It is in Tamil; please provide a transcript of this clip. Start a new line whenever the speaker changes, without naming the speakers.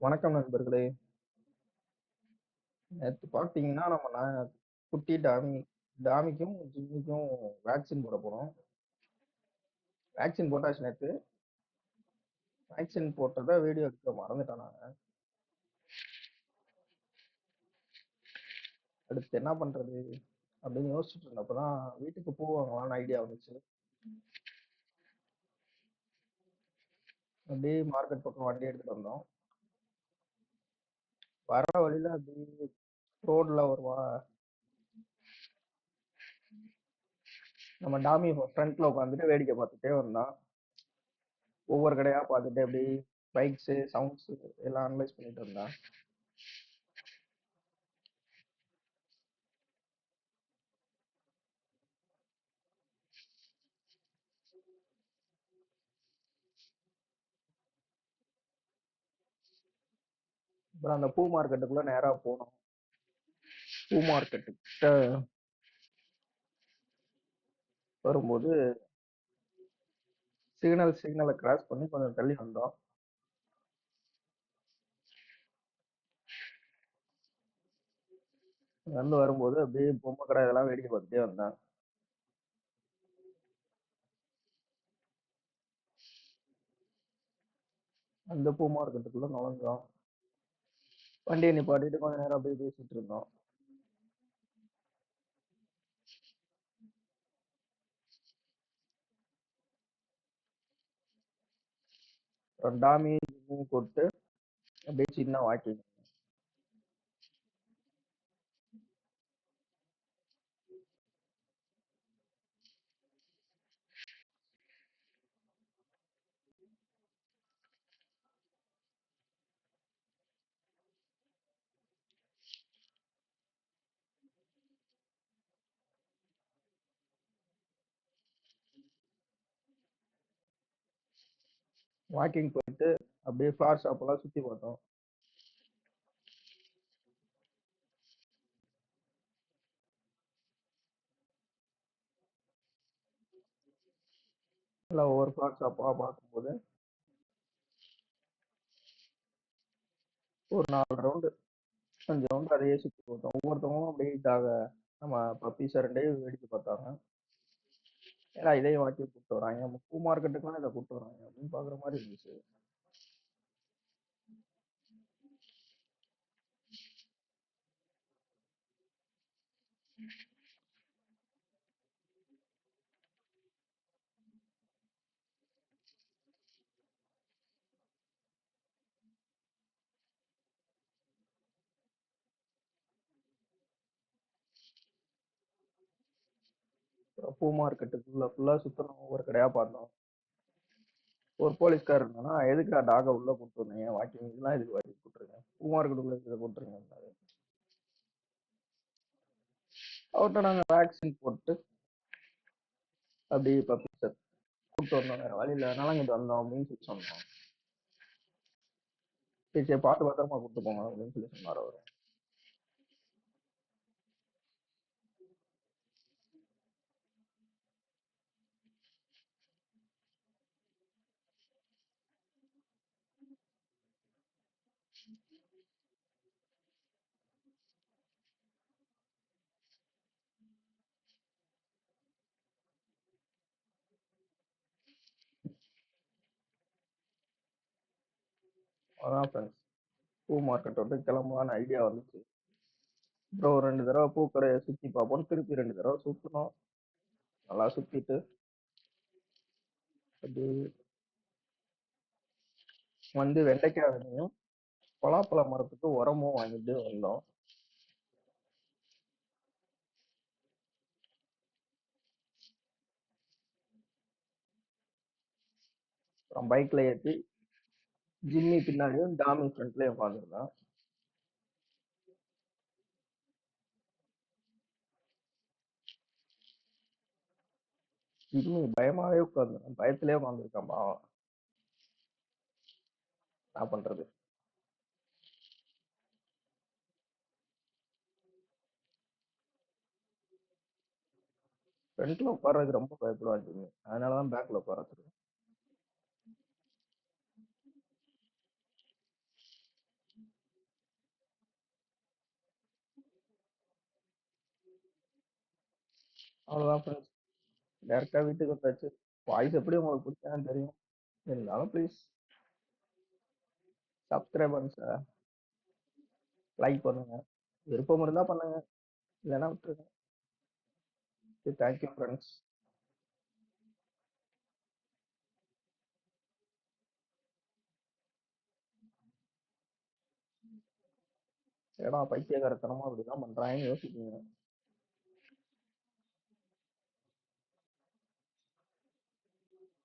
வணக்கம் நண்பர்களே. நேற்று பார்த்தீங்கன்னா நம்ம நான் குட்டி டாமி டாமிக்கும் ஜிம்மிக்கும் வேக்சின் போட போனோம் வேக்சின் போட்டாச்சு நேற்று வேக்சின் போட்டதை வீடியோ எடுக்க மறந்துட்டேன் நான் அடுத்து என்ன பண்றது? அப்படின்னு யோசிச்சுட்டு இருந்தப்ப தான் வீட்டுக்கு பூ ஐடியா வந்துச்சு. அப்படியே மார்க்கெட் பக்கம் வண்டி எடுத்துட்டு வந்தோம். வர வழியில அப்படியே ரோட்ல ஒரு வா- நம்ம டாமி ஃப்ரண்ட்ல உட்காந்துட்டு வேடிக்கை பார்த்துட்டே வந்தான் ஒவ்வொரு கடையா பார்த்துட்டு அப்படி பைக்ஸ் சவுண்ட்ஸ் எல்லாம் அனலைஸ் பண்ணிட்டு இருந்தான் அப்புறம் அந்த பூ மார்க்கெட்டுக்குள்ள நேரா போனோம் பூ மார்க்கெட்டுக்கிட்ட வரும்போது சிக்னல் சிக்னலை கிராஸ் பண்ணி கொஞ்சம் தள்ளி வந்தோம். நடந்து வரும்போது அப்படியே பொம்மை கடை இதெல்லாம் வேடிக்கை பார்த்துட்டே வந்தேன். அந்த பூ மார்க்கெட்டுக்குள்ள நுழைஞ்சோம். வண்டியை நிப்பாட்டிட்டு கொஞ்ச நேரம் அப்படியே பேசிட்டு இருந்தோம். அப்புறம் டாமி ஜிம்மி கூப்பிட்டு அப்படியே சின்ன வாக்கிங் வாக்கிங் போயிட்டு அப்படியே ஃப்ளார் ஷாப் எல்லாம் சுத்தி பார்த்தோம். எல்லாம் ஒவ்வொரு ஃப்ளார் ஷாப்பாக பார்க்கும்போது ஒரு நாலு ரவுண்டு அஞ்சு ரவுண்டு அதையே சுத்தி பார்த்தோம். ஒவ்வொருத்தவங்களும் அப்படியே இதாக நம்ம பப்பி ரெண்டையும் வேடிக்கை பார்த்தாங்க. ஏன்னா இதையும் வாக்கி கூப்பிட்டு வராங்க? நம்ம பூ மார்க்கெட்டுக்குலாம் இதை கூப்பிட்டு வராங்க அப்படின்னு பாக்குற மாதிரி இருந்துச்சு. பூ மார்க்கெட்டுக்குள்ள ஃபுல்லா சுத்தணும் ஒவ்வொரு கடையா பார்த்தோம். ஒரு போலீஸ்கார் இருந்தானா எதுக்கு டாகை உள்ள கூப்பிட்டு வந்தீங்க? வாக்கிங் இதெல்லாம் எதுக்கு வாக்கி கூப்பிட்டுருங்க பூ மார்க்கெட்டுக்குள்ளே இதை கூப்பிட்டுருங்க அவர்கிட்ட நாங்க வேக்சின் போட்டு அப்படி அப்படியே சார் கூப்பிட்டு வந்தோம் வேற வழியில இங்கிட்டு வந்தோம் அப்படின்னு சொல்லி சொன்னோம் சரி சரி பார்த்து பத்திரமா கூப்பிட்டு போங்க அப்படின்னு சொல்லி சொன்னார் அவர். அதான் ஃப்ரெண்ட்ஸ் பூ மார்க்கெட் வந்து கிளம்பலான்னு ஐடியா வந்துச்சு. அப்புறம் ஒரு ரெண்டு தடவை பூக்கடையை சுற்றி பார்ப்போம் திருப்பி ரெண்டு தடவை சுற்றினோம் நல்லா சுற்றிட்டு அது வந்து வெண்டைக்காய் விதையும் பலாப்பழ மரத்துக்கு உரமும் வாங்கிட்டு வந்தோம். அப்புறம் பைக்ல ஏற்றி ஜிம்மி பின்னாடியும் டாமி ஃப்ரண்ட்லயும் உட்காந்துருந்தான் ஜிம்மி பயமாவே உட்காந்து பயத்திலே உட்காந்துருக்கான் பாவம். என்ன பண்றது? ஃப்ரண்ட்ல உட்கார்றதுக்கு ரொம்ப பயப்படுவான் ஜிம்மி. அதனாலதான் பேக்ல உட்கார வச்சிருக்கேன் அவ்வளோதான் ஃப்ரெண்ட்ஸ் டேரெக்டாக வீட்டுக்கு வந்தாச்சு. வாய்ஸ் எப்படி உங்களுக்கு பிடிச்சான்னு தெரியும். இருந்தாலும் ப்ளீஸ் சப்ஸ்கிரைப் பண்ணுங்க சார் லைக் பண்ணுங்க. விருப்பம் இருந்தா பண்ணுங்க. இல்லைன்னா விட்டுருங்க. தேங்க்யூ ஃப்ரெண்ட்ஸ் ஏடா பைத்தியகாரத்தனமா அப்படிதான் பண்றாங்கன்னு யோசிப்பீங்க